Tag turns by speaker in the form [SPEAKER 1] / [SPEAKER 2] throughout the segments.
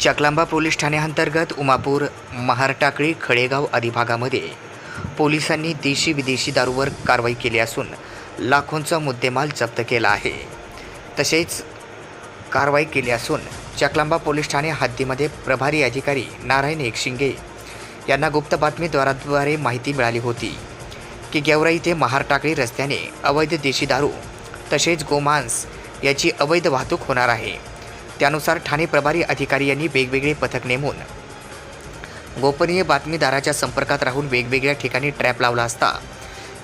[SPEAKER 1] Chaklamba police ठाण्याअंतर्गत Umapur महारटाकळी Khalegaon आदी भागामध्ये पोलिसांनी देशी विदेशी दारूवर कारवाई केली असून लाखोंचा मुद्देमाल जप्त केला आहे. तसेच कारवाई केली असून चकलांबा पोलीस ठाणे हद्दीमध्ये प्रभारी अधिकारी नारायण एकशिंगे यांना गुप्त बातमीद्वाराद्वारे माहिती मिळाली होती की गेवरा इथे महारटाकळी रस्त्याने अवैध देशी दारू तसेच गोमांस याची अवैध वाहतूक होणार आहे. त्यानुसार ठाणे प्रभारी अधिकारी यांनी वेगवेगळे पथक नेमून गोपनीय बातमीदाराच्या संपर्कात राहून वेगवेगळ्या ठिकाणी ट्रॅप लावला असता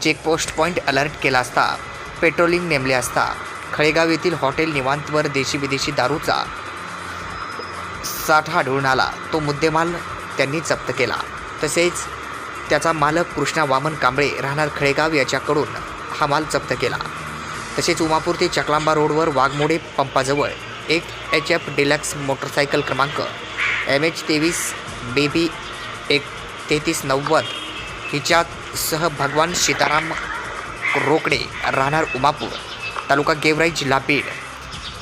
[SPEAKER 1] चेकपोस्ट पॉईंट अलर्ट केला असता पेट्रोलिंग नेमले असता खळेगाव येथील हॉटेल निवांतवर देशी विदेशी दारूचा साठा आढळून आला. तो मुद्देमाल त्यांनी जप्त केला. तसेच त्याचा मालक कृष्णा वामन कांबळे राहणार खळेगाव याच्याकडून हा माल जप्त केला. तसेच उमापूर ते चकलांबा रोडवर वाघमोडे पंपाजवळ एक एच एफ डिलक्स मोटरसायकल क्रमांक. एम एच तेवीस बेबी एक तेहतीस नव्वद. हिच्यासह भगवान सीताराम रोकडे राहणार उमापूर तालुका गेवराई जिल्हा बीड.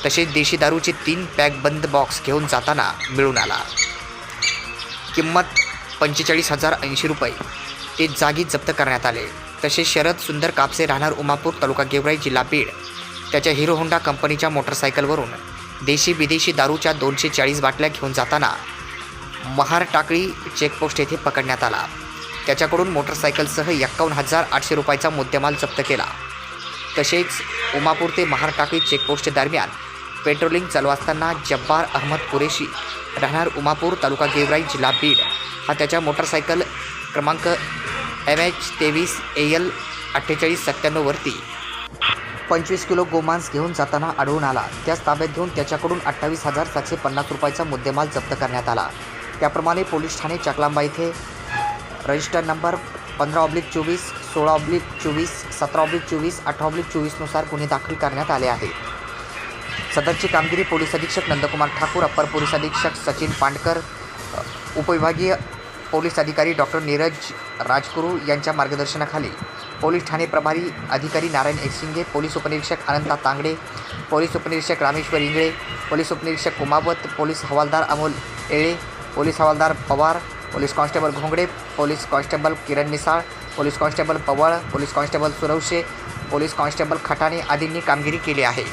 [SPEAKER 1] तसेच देशी दारूचे तीन पॅक बंद बॉक्स घेऊन जाताना मिळून आला. किंमत पंचेचाळीस हजार ऐंशी रुपये. ते जागी जप्त करण्यात आले. तसेच शरद सुंदर कापसे राहणार उमापूर तालुका गेवराई जिल्हा बीड. त्याच्या हिरो होंडा कंपनीच्या मोटरसायकलवरून देशी विदेशी दारूच्या दोनशे चाळीस बाटल्या घेऊन जाताना महार टाकळी चेकपोस्ट येथे पकडण्यात आला. त्याच्याकडून मोटरसायकलसह एक्कावन्न हजार आठशे रुपयाचा मुद्देमाल जप्त केला. तसेच उमापूर ते महार टाकळी चेकपोस्ट दरम्यान पेट्रोलिंग चालू असताना जब्बार अहमद कुरेशी राहणार उमापूर तालुका गेवराई जिल्हा बीड. हा त्याच्या मोटरसायकल क्रमांक एम एच तेवीस ए एल अठ्ठेचाळीस सत्त्याण्णववरती पंचवीस किलो गोमांस घेऊन जाताना आढळून आला. त्याच ताब्यात घेऊन त्याच्याकडून अठ्ठावीस हजार सातशे पन्नास रुपयाचा मुद्देमाल जप्त करण्यात आला. त्याप्रमाणे पोलीस ठाणे चकलांबा येथे रजिस्टर नंबर पंधरा ऑब्लिक चोवीस सोळा ऑब्लिक चोवीस सतरा ऑब्लिक चोवीस अठरा ऑब्लिक चोवीसनुसार गुन्हे दाखल करण्यात आले आहेत. सदरची कामगिरी पोलीस अधीक्षक नंदकुमार ठाकूर अप्पर पोलीस अधीक्षक सचिन पांडकर उपविभागीय पोलीस अधिकारी डॉक्टर नीरज राजगुरू यांच्या मार्गदर्शनाखाली पोलीस ठाणे प्रभारी अधिकारी नारायण एकशिंगे पोलीस उपनिरीक्षक अनंता तांगडे पोलीस उपनिरीक्षक रामेश्वर इंगळे पोलीस उपनिरीक्षक कुमावत पोलीस हवालदार अमोल येळे पोलीस हवालदार Pawar police constable Ghongade police constable Kiran Nisal police constable Pawal police constable Suravashe police constable Khatane आदींनी कामगिरी केली आहे.